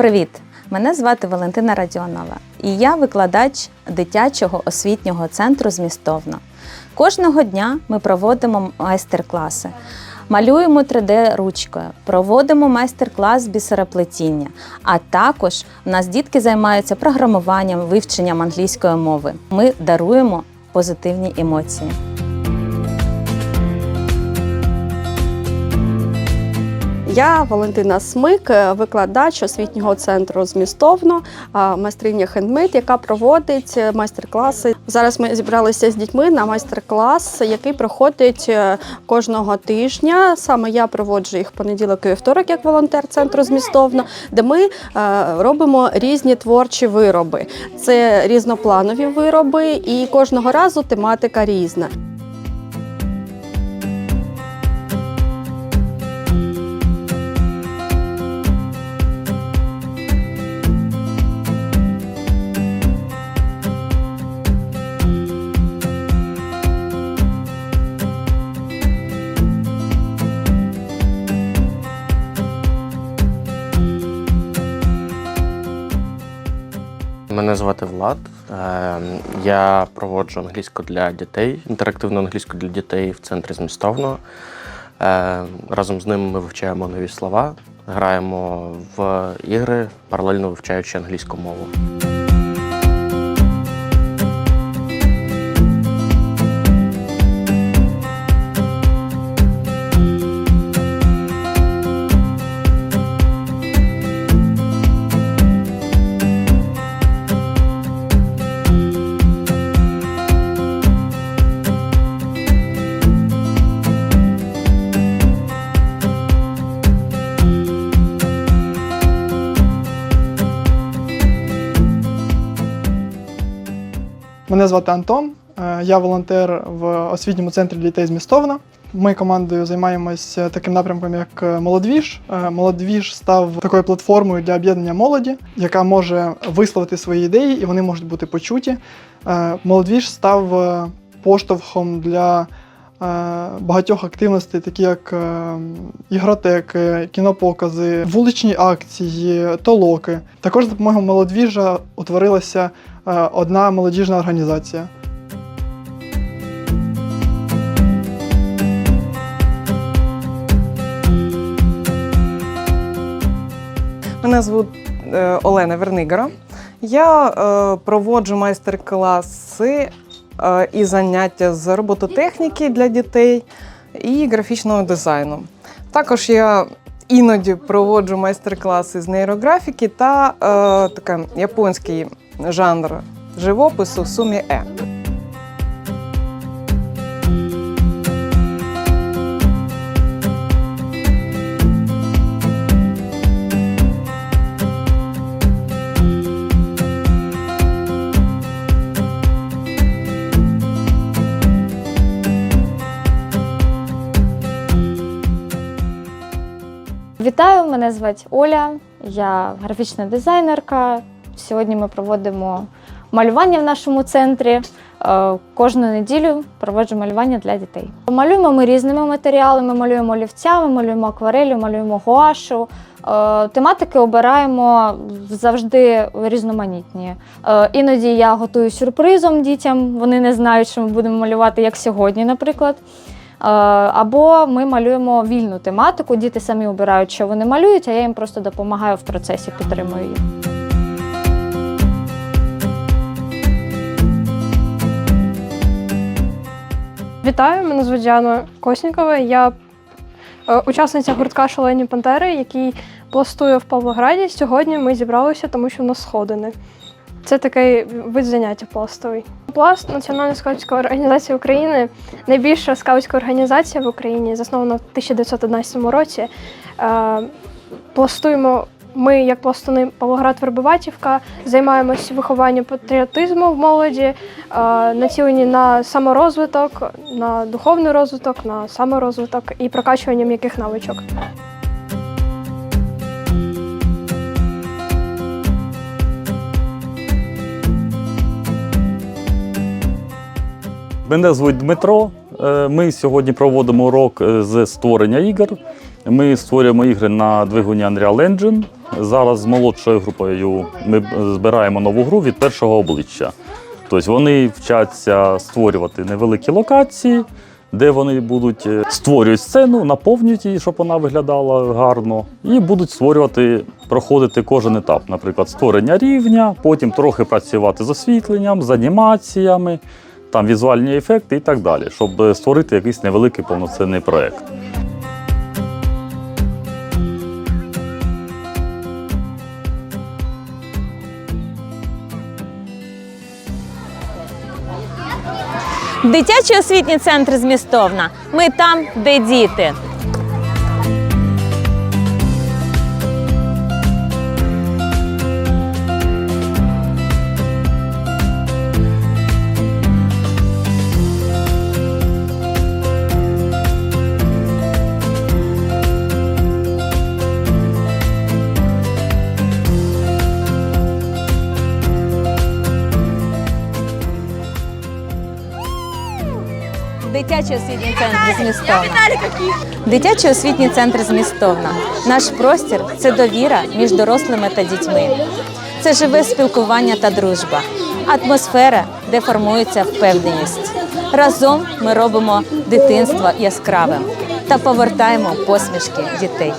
Привіт! Мене звати Валентина Радіонова, і я викладач дитячого освітнього центру змістовно. Кожного дня ми проводимо майстер-класи. Малюємо 3D ручкою, проводимо майстер-клас з бісероплетіння. А також в нас дітки займаються програмуванням, вивченням англійської мови. Ми даруємо позитивні емоції. Я Валентина Смик, е, викладач освітнього центру змістовно, майстриня хендмейд, яка проводить е, майстер-класи. Зараз ми зібралися з дітьми на майстер-клас, який проходить е, кожного тижня. Саме я проводжу їх понеділок і вівторок як волонтер центру змістовно, де ми робимо різні творчі вироби. Це різнопланові вироби, і кожного разу тематика різна. Мене звати Влад. Е, Я проводжу англійську для дітей, інтерактивну англійську для дітей в центрі змістовно. Е, Разом з ним ми вивчаємо нові слова, граємо в ігри, паралельно вивчаючи англійську мову. Мене звати Антон. е, Я волонтер в освітньому центрі дітей змістовно. Ми командою займаємося таким напрямком, як е, Молодвіж. Е, Молодвіж став такою платформою для об'єднання молоді, яка може висловити свої ідеї, і вони можуть бути почуті. Молодвіж став поштовхом для багатьох активностей, такі як е, ігротеки, кінопокази, вуличні акції, толоки. Також за допомогою молодвіжа утворилася е, одна молодіжна організація. Мене звуть е, Олена Вернигора. Я е, проводжу майстер-класи е, і заняття з робототехніки для дітей і графічного дизайну. Також я іноді проводжу майстер-класи з нейрографіки та е, така, японський жанр живопису сумі Е. Вітаю, мене звати Оля, я графічна дизайнерка. Сьогодні ми проводимо малювання в нашому центрі. Е, Кожну неділю проводжу малювання для дітей. Малюємо ми різними матеріалами, малюємо олівцями, малюємо акварелью, малюємо гуашу. Е, Тематики обираємо завжди різноманітні. Е, Іноді я готую сюрпризом дітям, вони не знають, що ми будемо малювати, як сьогодні, наприклад. Е, Або ми малюємо вільну тематику, діти самі обирають, що вони малюють, а я їм просто допомагаю в процесі, підтримую їх. Вітаю, мене звуть Діана Коснікова. Я е, учасниця гуртка Шалені Пантери, який пластує в Павлограді. Сьогодні ми зібралися, тому що в нас сходини. Це такий вид заняття пластовий. Пласт Національна скаутська організація України, найбільша скаутська організація в Україні, заснована в 1911 році. Е, Пластуємо ми, як пластуни Павлоград Вербиватівка, займаємось вихованням патріотизму в молоді, е, націлені на саморозвиток, на духовний розвиток, на саморозвиток і прокачування м'яких навичок. Мене звуть Дмитро. Е, Ми сьогодні проводимо урок е, з створення ігор. Ми створюємо ігри на двигуні Unreal Engine. Зараз з молодшою групою ми збираємо нову гру від першого обличчя. Тобто вони вчаться створювати невеликі локації, де вони будуть е, створюють сцену, наповнюють її, щоб вона виглядала гарно, і будуть створювати, проходити кожен етап, наприклад, створення рівня, потім трохи працювати з освітленням, з анімаціями, там візуальні ефекти і так далі, щоб е, створити якийсь невеликий повноцінний проєкт. Дитячий освітній центр змістовна. Ми там, де діти. Дитячий освітній центр змістовна. Дитячий освітній центр змістовна. Наш простір це довіра між дорослими та дітьми. Це живе спілкування та дружба, атмосфера, де формується впевненість. Разом ми робимо дитинство яскравим та повертаємо посмішки дітей.